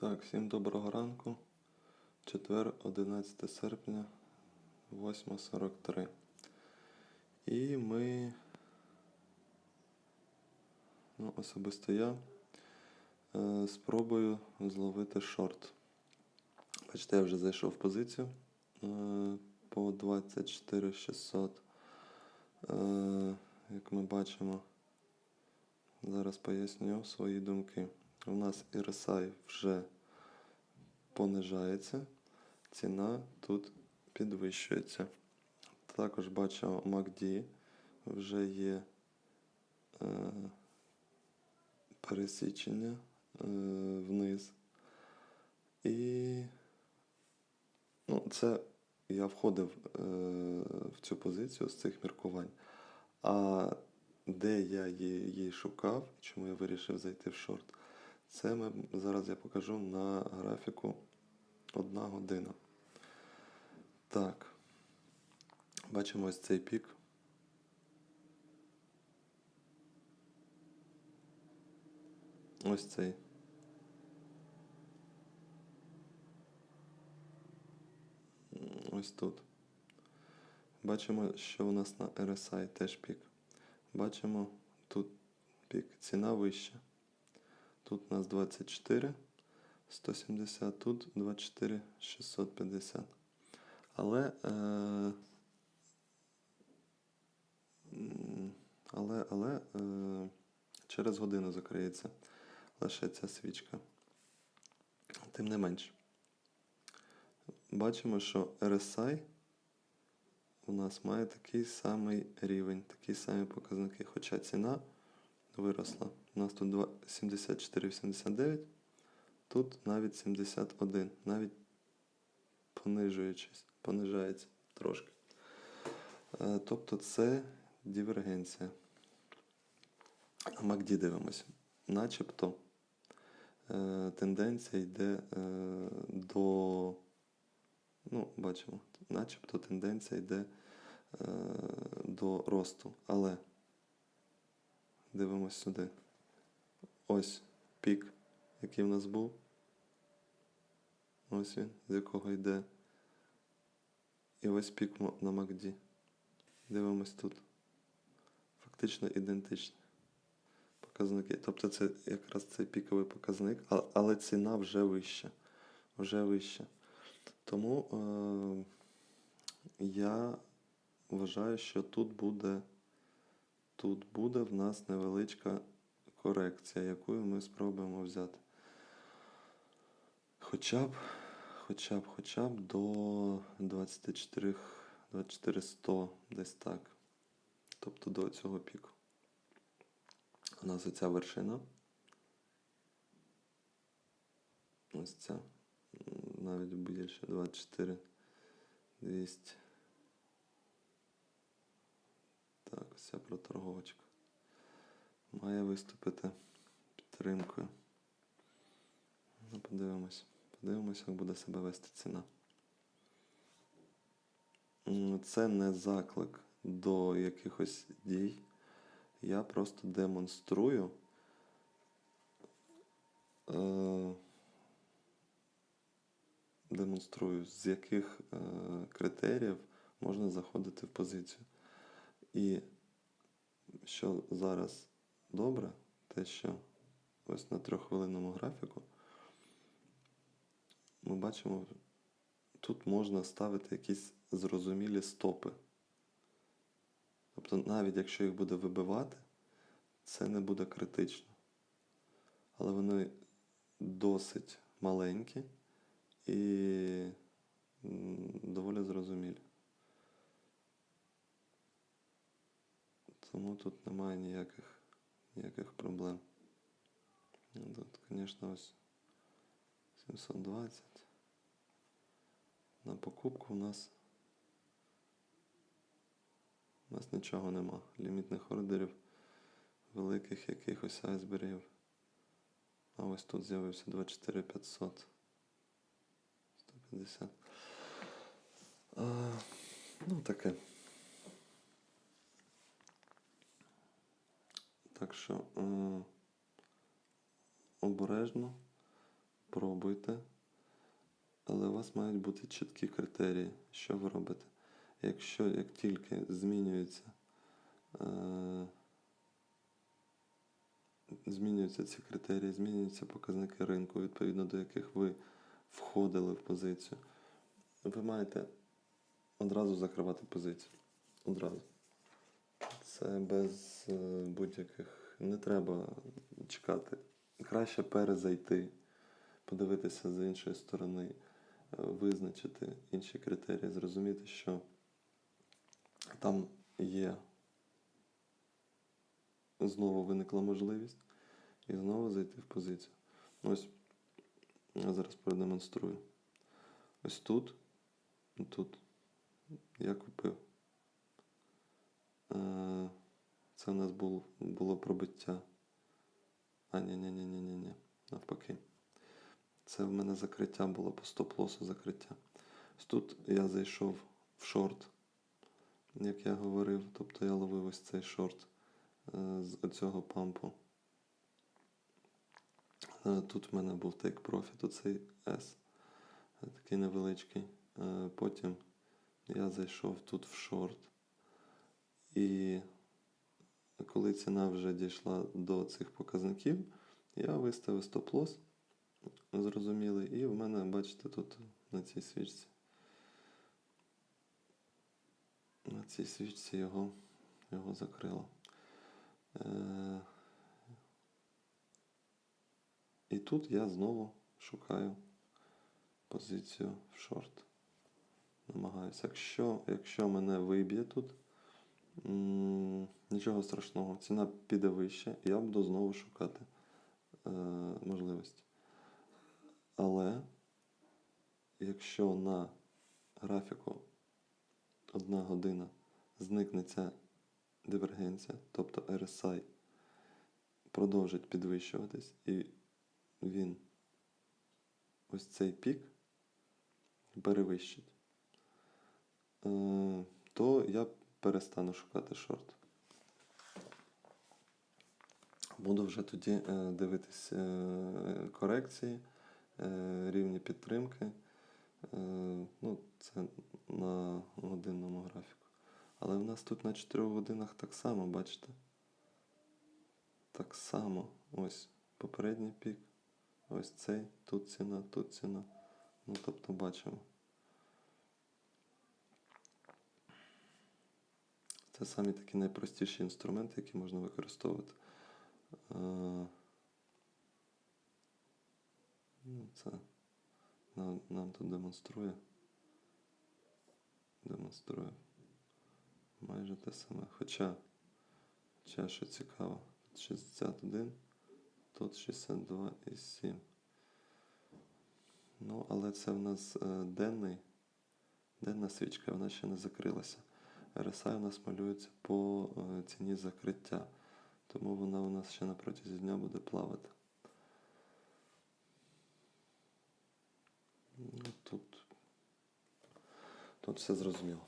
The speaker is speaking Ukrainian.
Так, всім доброго ранку. Четвер, 11 серпня, 8.43. І ми, ну, особисто я, е, спробую зловити шорт. Бачите, я вже зайшов в позицію е, по 24 600. Е, як ми бачимо, зараз поясню свої думки. У нас RSI вже понижається, ціна тут підвищується. Також бачимо MACD вже є е, пересічення е, вниз. І ну, це я входив е, в цю позицію з цих міркувань. А де я її шукав, чому я вирішив зайти в шорт, це ми, зараз я покажу на графіку одна година. Так. Бачимо ось цей пік. Ось цей. Ось тут. Бачимо, що у нас на RSI теж пік. Бачимо тут пік. Ціна вища. Тут у нас 24 170, тут 24 650. Але, е, але, але е, через годину закриється лише ця свічка. Тим не менш, бачимо, що RSI у нас має такий самий рівень, такі самі показники, хоча ціна виросла. У нас тут 74,89, тут навіть 71, навіть понижуючись, понижається трошки. Е, Тобто це дивергенція. А MACD дивимося. Начебто е, тенденція йде е, до. Ну, бачимо, начебто тенденція йде до росту. Але дивимось сюди. Ось пік, який в нас був. Ось він, з якого йде. І ось пік на MACD. Дивимось тут. Фактично ідентичні показники. Тобто це якраз цей піковий показник, але ціна вже вища. Вже вища. Тому е- я вважаю, що тут буде, тут буде в нас невеличка корекція, яку ми спробуємо взяти. Хоча б, хоча б, хоча б до 24, 24 100, десь так. Тобто до цього піку. У нас оця вершина. Ось ця. Навіть більше 24 200. Так, ця проторговочка. Має виступити підтримкою. Ну, подивимось. Подивимось, як буде себе вести ціна. Це не заклик до якихось дій. Я просто демонструю. Е- демонструю, з яких е, критеріїв можна заходити в позицію. І що зараз добре, те, що ось на трьоххвилинному графіку ми бачимо, тут можна ставити якісь зрозумілі стопи. Тобто, навіть якщо їх буде вибивати, це не буде критично. Але вони досить маленькі і доволі зрозумілі. Тому тут немає ніяких, ніяких проблем. Тут, звісно, ось 720. На покупку у нас, у нас нічого нема. Лімітних ордерів, великих якихось айсбергів. А ось тут з'явився 24 500. 150. А, ну, таке. Так що е, обережно пробуйте, але у вас мають бути чіткі критерії, що ви робите. Якщо як тільки змінюється, е, змінюються ці критерії, змінюються показники ринку, відповідно до яких ви входили в позицію, ви маєте одразу закривати позицію. Одразу. Це без е, будь-яких. Не треба чекати. Краще перезайти, подивитися з іншої сторони, е, визначити інші критерії, зрозуміти, що там є знову виникла можливість і знову зайти в позицію. Ось я зараз продемонструю. Ось тут, тут я купив. Е, Це в нас було, було пробиття. А, ні, ні, ні, ні, ні, ні. Навпаки. Це в мене закриття було по стоп-лосу закриття. Тут я зайшов в шорт, як я говорив, тобто я ловив ось цей шорт е, з оцього пампу. Е, Тут в мене був profit, оцей S, такий невеличкий. Потім я зайшов тут в шорт. І коли ціна вже дійшла до цих показників, я виставив стоп-лосс, зрозумілий, і в мене, бачите, тут на цій свічці. На цій свічці його, його закрило. Е, і тут я знову шукаю позицію в шорт. Намагаюся. Якщо, якщо мене виб'є тут, нічого страшного, ціна піде вище, і я буду знову шукати е, можливості. Але якщо на графіку одна година зникне ця дивергенція, тобто RSI продовжить підвищуватись, і він ось цей пік перевищить, е, то я перестану шукати шорт. Буду вже тоді е, дивитись е, корекції, е, рівні підтримки. Ну, це на годинному графіку. Але в нас тут на 4 годинах так само, бачите? Так само. Ось попередній пік. Ось цей, тут ціна, тут ціна. Ну, тобто бачимо. Це самі такі найпростіші інструменти, які можна використовувати. Е, ну, Це нам, тут демонструє. Демонструє майже те саме. Хоча, хоча що цікаво, тут 61, тут 62 і 7. Ну, але це в нас е, денний, денна свічка, вона ще не закрилася. RSI у нас малюється по е, ціні закриття, тому вона у нас ще на протязі дня буде плавати. Ну, тут, тут все зрозуміло.